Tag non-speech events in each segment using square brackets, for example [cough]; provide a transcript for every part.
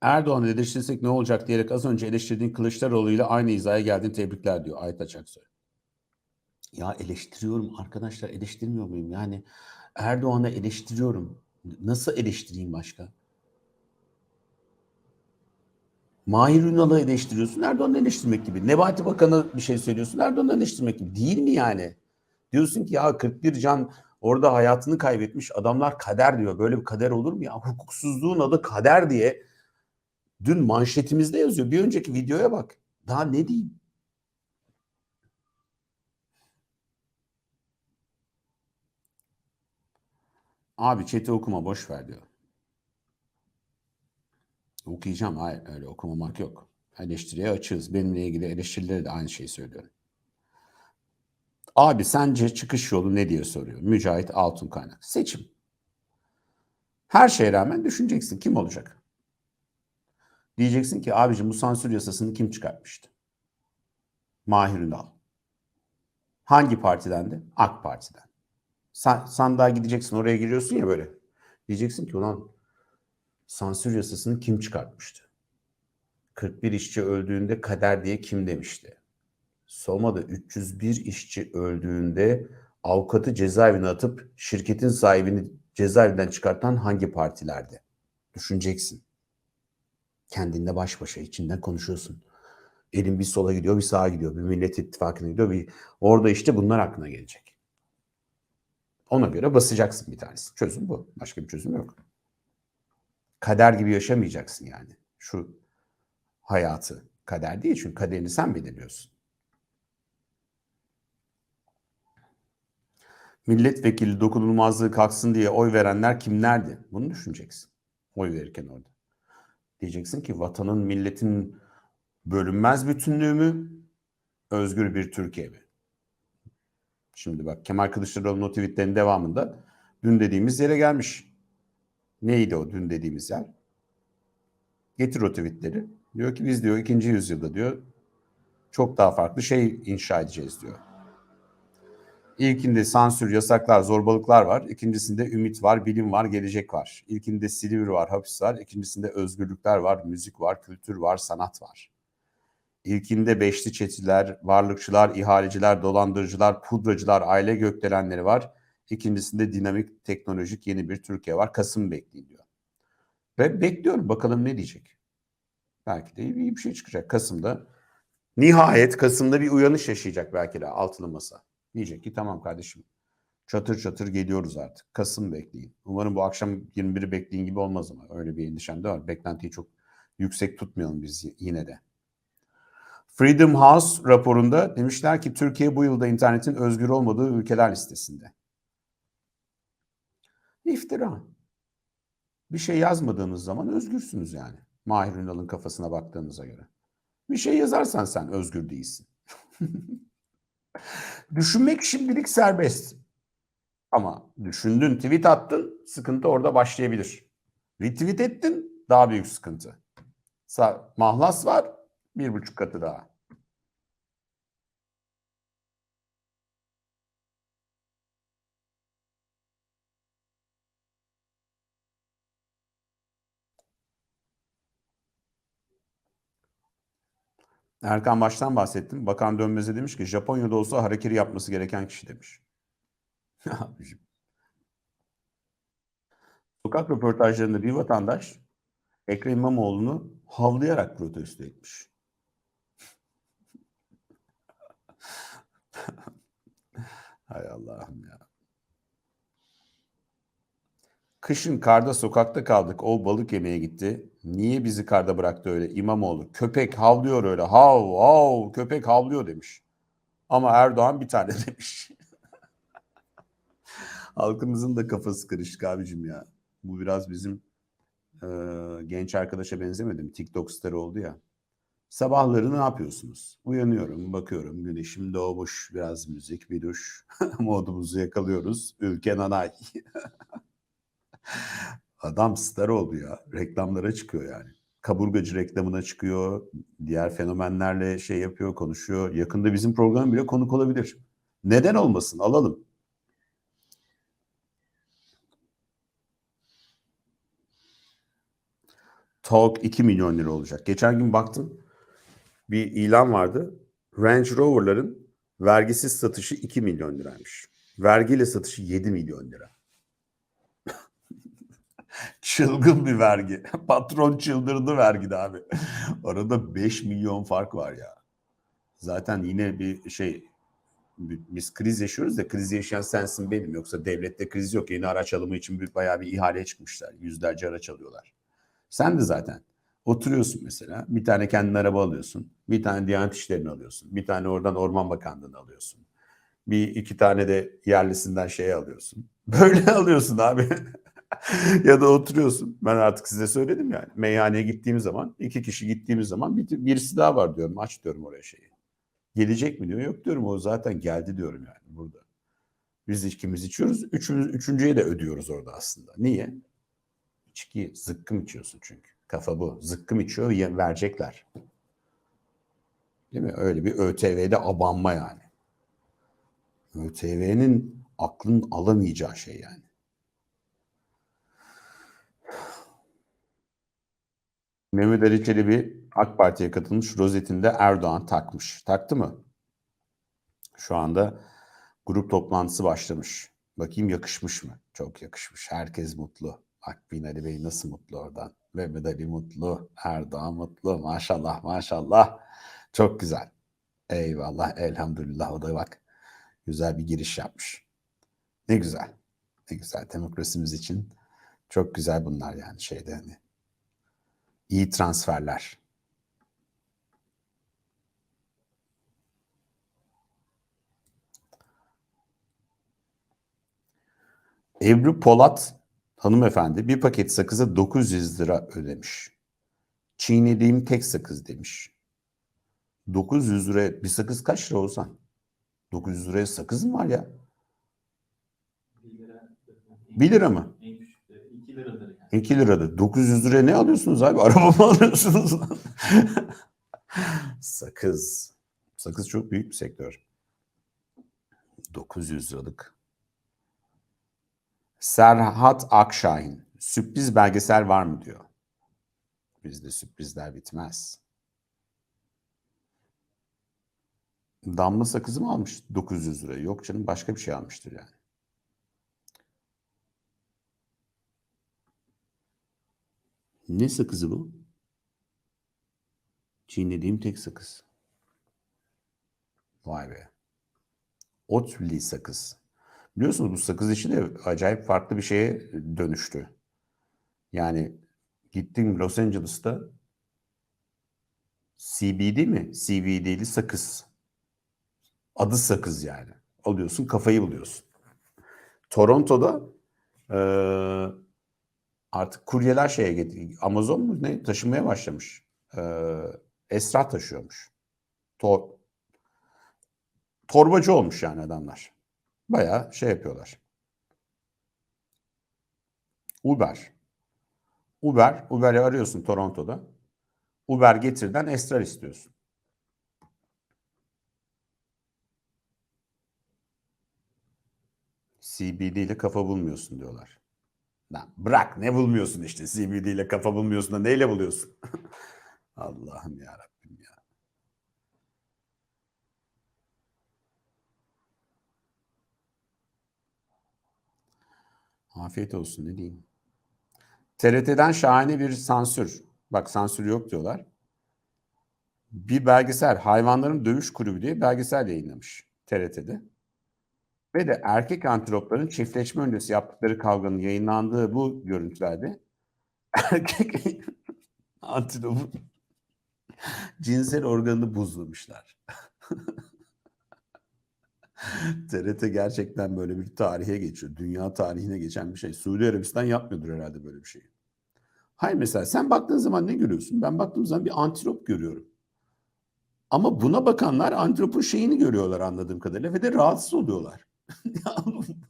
Erdoğan'ı eleştirsek ne olacak diyerek az önce eleştirdiğin Kılıçdaroğlu ile aynı hizaya geldin tebrikler diyor Ayet Açaksoy. Ya eleştiriyorum arkadaşlar eleştirmiyor muyum? Yani Erdoğan'ı eleştiriyorum. Nasıl eleştireyim başka? Mahir Ünal'ı eleştiriyorsun Erdoğan'ı eleştirmek gibi. Nebati Bakan'a bir şey söylüyorsun Erdoğan'ı eleştirmek gibi. Değil mi yani? Diyorsun ki ya 41 can orada hayatını kaybetmiş adamlar kader diyor. Böyle bir kader olur mu ya? Hukuksuzluğun adı kader diye dün manşetimizde yazıyor. Bir önceki videoya bak. Daha ne diyeyim? Abi chat'i okuma boş ver diyor. Okuyacağım. Hayır öyle okumamak yok. Eleştiriye açığız. Benimle ilgili eleştirileri de aynı şeyi söylüyorum. Abi sence çıkış yolu ne diye soruyor. Mücahit Altun Kaynak. Seçim. Her şeye rağmen düşüneceksin. Kim olacak? Diyeceksin ki abicim bu sansür yasasını kim çıkartmıştı? Mahir Ünal. Hangi partidendi? AK Parti'den. San, sandığa gideceksin oraya giriyorsun ya böyle. Diyeceksin ki ulan sansür yasasını kim çıkartmıştı? 41 işçi öldüğünde kader diye kim demişti? Soma'da 301 işçi öldüğünde avukatı cezaevine atıp şirketin sahibini cezaevinden çıkartan hangi partilerdi? Düşüneceksin. Kendinle baş başa içinden konuşuyorsun. Elin bir sola gidiyor, bir sağa gidiyor. Bir Millet İttifakı'na gidiyor. Bir... Orada işte bunlar aklına gelecek. Ona göre basacaksın bir tanesi. Çözüm bu. Başka bir çözüm yok. Kader gibi yaşamayacaksın yani. Şu hayatı. Kader değil çünkü kaderini sen belirliyorsun. Milletvekili dokunulmazlığı kalksın diye oy verenler kimlerdi? Bunu düşüneceksin. Oy verirken orada. Diyeceksin ki vatanın, milletin bölünmez bütünlüğü mü? Özgür bir Türkiye mi? Şimdi bak Kemal Kılıçdaroğlu'nun o tweetlerin devamında dün dediğimiz yere gelmiş. Neydi o dün dediğimiz yer? Getir o tweetleri. Diyor ki biz diyor ikinci yüzyılda diyor çok daha farklı şey inşa edeceğiz diyor. İlkinde sansür, yasaklar, zorbalıklar var. İkincisinde ümit var, bilim var, gelecek var. İlkinde Silivri var, hapis var. İkincisinde özgürlükler var, müzik var, kültür var, sanat var. İlkinde beşli çetiler, varlıkçılar, ihaleciler, dolandırıcılar, pudracılar, aile gökdelenleri var. İkincisinde dinamik, teknolojik yeni bir Türkiye var. Kasım bekleyin. Ve bekliyorum bakalım ne diyecek. Belki de iyi bir şey çıkacak. Kasım'da nihayet Kasım'da bir uyanış yaşayacak belki de altılı masa. Diyecek ki tamam kardeşim çatır çatır geliyoruz artık. Kasım bekleyin. Umarım bu akşam 21'i bekleyin gibi olmaz ama öyle bir endişem de var. Beklentiyi çok yüksek tutmayalım biz yine de. Freedom House raporunda demişler ki Türkiye bu yılda internetin özgür olmadığı ülkeler listesinde. İftira. Bir şey yazmadığınız zaman özgürsünüz yani. Mahir Ünal'ın kafasına baktığınıza göre. Bir şey yazarsan sen özgür değilsin. [laughs] Düşünmek şimdilik serbest. Ama düşündün, tweet attın, sıkıntı orada başlayabilir. Retweet ettin, daha büyük sıkıntı. Mahlas var, bir buçuk katı daha. Erkan Baş'tan bahsettim. Bakan Dönmez'e demiş ki Japonya'da olsa hareketi yapması gereken kişi demiş. [laughs] Sokak röportajlarında bir vatandaş Ekrem İmamoğlu'nu havlayarak protesto etmiş. [laughs] Hay Allah'ım ya. Kışın karda sokakta kaldık. O balık yemeye gitti. Niye bizi karda bıraktı öyle İmamoğlu? Köpek havlıyor öyle. Hav hav köpek havlıyor demiş. Ama Erdoğan bir tane [laughs] demiş. Halkımızın da kafası karışık abicim ya. Bu biraz bizim e, genç arkadaşa benzemedi mi? TikTok starı oldu ya. Sabahları ne yapıyorsunuz? Uyanıyorum, bakıyorum güneşim doğmuş, biraz müzik, bir duş. [laughs] Modumuzu yakalıyoruz. Ülke nanay. [laughs] Adam star oldu ya. Reklamlara çıkıyor yani. Kaburgacı reklamına çıkıyor. Diğer fenomenlerle şey yapıyor, konuşuyor. Yakında bizim program bile konuk olabilir. Neden olmasın? Alalım. Talk 2 milyon lira olacak. Geçen gün baktım bir ilan vardı. Range Rover'ların vergisiz satışı 2 milyon liraymış. Vergiyle satışı 7 milyon lira. Çılgın bir vergi. [laughs] Patron çıldırdı vergide abi. Arada 5 milyon fark var ya. Zaten yine bir şey biz kriz yaşıyoruz da kriz yaşayan sensin benim. Yoksa devlette kriz yok. Yeni araç alımı için bir, bayağı bir ihale çıkmışlar. Yüzlerce araç alıyorlar. Sen de zaten oturuyorsun mesela. Bir tane kendin araba alıyorsun. Bir tane Diyanet İşleri'ni alıyorsun. Bir tane oradan Orman Bakanlığı'nı alıyorsun. Bir iki tane de yerlisinden şey alıyorsun. [laughs] Böyle alıyorsun abi. [laughs] ya da oturuyorsun. Ben artık size söyledim yani. Meyhaneye gittiğimiz zaman, iki kişi gittiğimiz zaman bir, birisi daha var diyorum. Aç diyorum oraya şeyi. Gelecek mi diyor. Yok diyorum o zaten geldi diyorum yani burada. Biz ikimiz içiyoruz. Üçümüz, üçüncüye de ödüyoruz orada aslında. Niye? İçki, zıkkım içiyorsun çünkü. Kafa bu. Zıkkım içiyor, verecekler. Değil mi? Öyle bir ÖTV'de abanma yani. ÖTV'nin aklın alamayacağı şey yani. Mehmet Ali Çelebi AK Parti'ye katılmış rozetinde Erdoğan takmış. Taktı mı? Şu anda grup toplantısı başlamış. Bakayım yakışmış mı? Çok yakışmış. Herkes mutlu. Bak Binali Bey nasıl mutlu oradan. Mehmet Ali mutlu. Erdoğan mutlu. Maşallah maşallah. Çok güzel. Eyvallah elhamdülillah o da bak. Güzel bir giriş yapmış. Ne güzel. Ne güzel demokrasimiz için. Çok güzel bunlar yani şeyde hani. İyi transferler. Ebru Polat hanımefendi bir paket sakıza 900 lira ödemiş. Çiğnediğim tek sakız demiş. 900 liraya bir sakız kaç lira olsan? 900 liraya sakız mı var ya? 1 lira. 1 lira mı? En küçükleri 2 liradır yani. 2 lirada. 900 liraya ne alıyorsunuz abi? [laughs] Araba mı alıyorsunuz? Sakız. Sakız çok büyük bir sektör. 900 liralık. Serhat Akşahin. Sürpriz belgesel var mı diyor. Bizde sürprizler bitmez. Damla sakızı mı almış 900 liraya? Yok canım başka bir şey almıştır yani. Ne sakızı bu? Çiğnediğim tek sakız. Vay be. Otli sakız. Biliyorsunuz bu sakız işi de acayip farklı bir şeye dönüştü. Yani gittim Los Angeles'ta CBD mi? CBD'li sakız. Adı sakız yani. Alıyorsun kafayı buluyorsun. Toronto'da eee artık kuryeler şeye getiriyor. Amazon mu ne taşımaya başlamış. Ee, esrar taşıyormuş. Tor torbacı olmuş yani adamlar. Bayağı şey yapıyorlar. Uber. Uber, Uber'i arıyorsun Toronto'da. Uber getirden esrar istiyorsun. CBD ile kafa bulmuyorsun diyorlar. Lan bırak ne bulmuyorsun işte CBD ile kafa bulmuyorsun da neyle buluyorsun? [laughs] Allah'ım ya Rabbim ya. Afiyet olsun ne diyeyim. TRT'den şahane bir sansür. Bak sansür yok diyorlar. Bir belgesel Hayvanların Dövüş Kulübü diye belgesel yayınlamış TRT'de. Ve de erkek antilopların çiftleşme öncesi yaptıkları kavganın yayınlandığı bu görüntülerde [laughs] erkek antilopun cinsel organını buzlamışlar. [laughs] TRT gerçekten böyle bir tarihe geçiyor. Dünya tarihine geçen bir şey. Suudi Arabistan yapmıyordur herhalde böyle bir şey. Hayır mesela sen baktığın zaman ne görüyorsun? Ben baktığım zaman bir antilop görüyorum. Ama buna bakanlar antilopun şeyini görüyorlar anladığım kadarıyla ve de rahatsız oluyorlar. [laughs]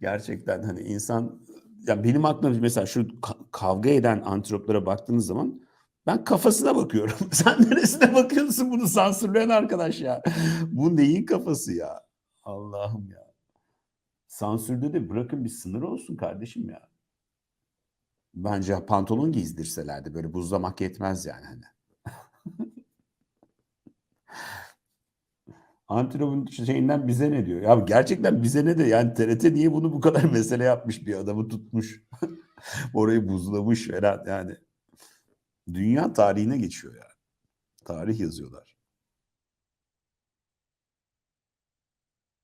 Gerçekten hani insan ya benim aklımda mesela şu ka- kavga eden antiloplara baktığınız zaman ben kafasına bakıyorum. [laughs] Sen neresine bakıyorsun bunu sansürleyen arkadaş ya? Bu neyin kafası ya? Allah'ım ya. Sansürde de bırakın bir sınır olsun kardeşim ya. Bence pantolon giydirselerdi böyle buzlamak yetmez yani hani. [laughs] Antilop'un şeyinden bize ne diyor? Ya gerçekten bize ne de yani TRT niye bunu bu kadar [laughs] mesele yapmış bir adamı tutmuş. [laughs] Orayı buzlamış falan yani. Dünya tarihine geçiyor yani. Tarih yazıyorlar.